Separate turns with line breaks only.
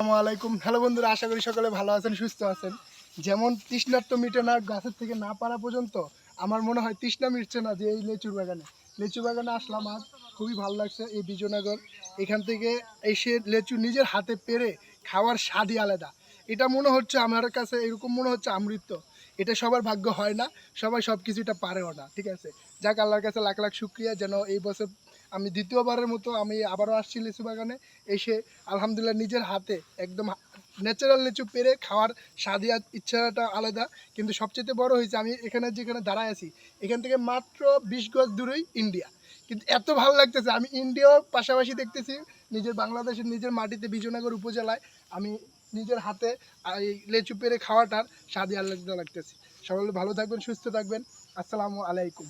আসসালামু আলাইকুম। হ্যালো বন্ধুরা, আশা করি সকলে ভালো আছেন, সুস্থ আছেন। যেমন তৃষ্ণার্ত মিটে না, গাছের থেকে না পারা পর্যন্ত আমার মনে হয় তৃষ্ণা মিটছে না যে এই লেচুর বাগানে। লেচু বাগানে আসলাম আজ, খুবই ভালো লাগছে এই বিজয়নগর। এখান থেকে এসে লেচু নিজের হাতে পেরে খাওয়ার স্বাদই আলাদা। এটা মনে হচ্ছে আমার কাছে এরকম মনে হচ্ছে আমৃত্য এটা সবার ভাগ্য হয় না, সবাই সব কিছুটা পারেও না, ঠিক আছে? যাক, আল্লাহর কাছে লাখ লাখ শুক্রিয়া, যেন এই বছর আমি দ্বিতীয়বারের মতো আমি আবারও আসছি লিচু বাগানে। এসে আলহামদুলিল্লাহ নিজের হাতে একদম ন্যাচারাল লিচু পেরে খাওয়ার স্বাদিয়া ইচ্ছাটা আলাদা। কিন্তু সবচেয়ে বড় হয়েছে আমি এখানে যেখানে দাঁড়ায় আছি, এখান থেকে মাত্র বিশ গজ দূরেই ইন্ডিয়া। কিন্তু এত ভালো লাগতেছে, আমি ইন্ডিয়াও পাশাপাশি দেখতেছি, নিজের বাংলাদেশের নিজের মাটিতে বিজয়নগর উপজেলায় আমি নিজের হাতে এই লেচু পেরে খাওয়াটার স্বাদই আলাদা লাগতেছে। সকলে ভালো থাকবেন, সুস্থ থাকবেন। আসসালামু আলাইকুম।